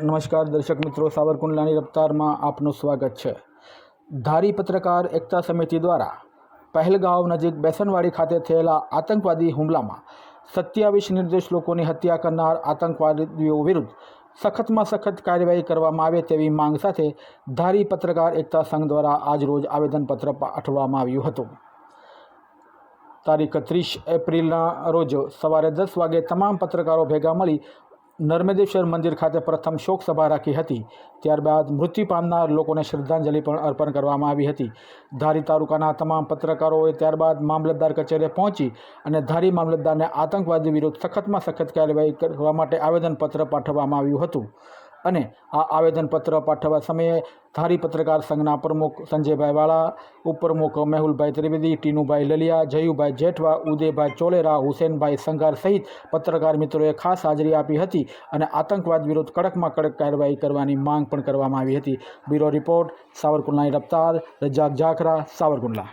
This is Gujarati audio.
નમસ્કાર દર્શક મિત્રો, સાવરકુંડલાની રફતારમાં આપનું સ્વાગત છે. ધારી પત્રકાર એકતા સમિતિ દ્વારા પહેલગાંવ નજીક બેસનવાડી ખાતે થયેલા આતંકવાદી હુમલામાં સત્યાવીસ નિર્દોષ લોકોની હત્યા કરનાર આતંકવાદીઓ વિરુદ્ધ સખતમાં સખત કાર્યવાહી કરવામાં આવે તેવી માંગ સાથે ધારી પત્રકાર એકતા સંઘ દ્વારા આજરોજ આવેદનપત્ર પાઠવવામાં આવ્યું હતું. તારીખ ત્રીસ એપ્રિલના રોજ સવારે દસ વાગે તમામ પત્રકારો ભેગા મળી નર્મદેશ્વર મંદિર ખાતે પ્રથમ શોક સભા રાખી હતી. ત્યારબાદ મૃત્યુ પામનાર લોકોને શ્રદ્ધાંજલિ પણ અર્પણ કરવામાં આવી હતી. ધારી તાલુકાના તમામ પત્રકારોએ ત્યારબાદ મામલતદાર કચેરીએ પહોંચી અને ધારી મામલતદારને આતંકવાદી વિરુદ્ધ સખતમાં સખત કાર્યવાહી કરવા માટે આવેદનપત્ર પાઠવવામાં આવ્યું હતું. અને આ આવેદનપત્ર પાઠવવા સમયે ધારી પત્રકાર સંઘના પ્રમુખ સંજયભાઈ વાળા, ઉપપ્રમુખ મેહુલભાઈ ત્રિવેદી, ટીનુભાઈ લલિયા, જયુભાઈ જેઠવા, ઉદયભાઈ ચોલેરા, હુસેનભાઈ સંઘાર સહિત પત્રકાર મિત્રોએ ખાસ હાજરી આપી હતી અને આતંકવાદ વિરુદ્ધ કડકમાં કડક કાર્યવાહી કરવાની માંગ પણ કરવામાં આવી હતી. બ્યુરો રિપોર્ટ, સાવરકુંડલાની રફતાર, રજાક ઝાખરા સાવરકુંડલા.